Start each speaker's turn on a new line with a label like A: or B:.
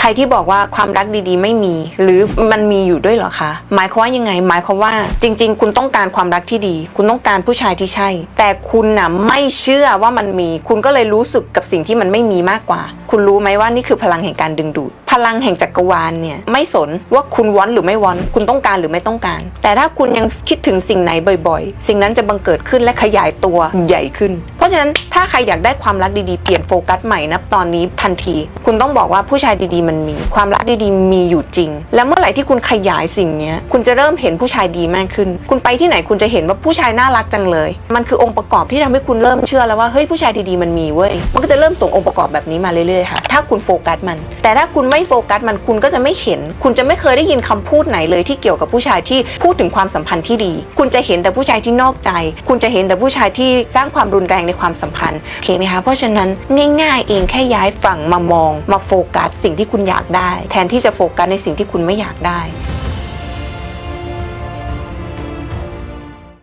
A: ใครที่บอกว่าความรักดีๆ ไม่มี หรือมันมีอยู่ด้วยเหรอคะหมายความว่ายังไง หมายความว่าจริง ๆ คุณต้องการความรักที่ดี คุณต้องการผู้ชายที่ใช่ แต่คุณน่ะไม่เชื่อว่ามันมี คุณก็เลยรู้สึกกับสิ่งที่มันไม่มีมากกว่าคุณรู้ไหมว่านี่คือพลังแห่งการดึงดูด พลังแห่งจักรวาลเนี่ยไม่สนว่าคุณวอนหรือไม่วอนคุณต้องการหรือไม่ต้องการ แต่ถ้าคุณยังคิดถึงสิ่งไหนบ่อยๆ สิ่งนั้นจะบังเกิดขึ้นและขยายตัวใหญ่ขึ้น เพราะฉะนั้นถ้าใครอยากได้ความรักดีๆ เปลี่ยนโฟกัสใหม่นับตอนนี้ทันที คุณต้องบอกว่าผู้ชายดีๆ มันมี ความรักดีๆ มีอยู่จริง และเมื่อไหร่ที่คุณขยายสิ่งนี้คุณจะเริ่มเห็นผู้ชายดีมากขึ้น คุณไปที่ไหนคุณจะเห็นว่าผู้ชายน่ารักจังเลย มันคือองค์ประกอบที่ทำให้คุณเริ่มเชื่อแล้วว่าเฮ้ยผู้ชายดีๆมันมีเว้ยมันก็จะเริ่มส่งองค์ประกอบแบบนี้มาเรื่อยๆค่ะ ถ้าคุณโฟกัสมัน แต่ถ้าคุณไม่โฟกัสมันคุณก็จะไม่เห็น คุณจะไม่เคยได้ยินคำพูดไหนเลยที่เกี่ยวกับผู้ชายที่พูดถึงความสัมพันธ์ที่ดี คุณจะเห็นแต่ผู้ชายที่นอกใจ คุณจะเห็นแต่ผู้ชายที่สร้างความรุนแรงในความสัมพันธ์โอเคไหมคะเพราะฉะนั้นง่ายๆเองแค่ย้ายฝั่งมามอง มาโฟกัสสิ่งที่คุณอยากได้ แทนที่จะโฟกัสในสิ่งที่คุณไม่อยากได้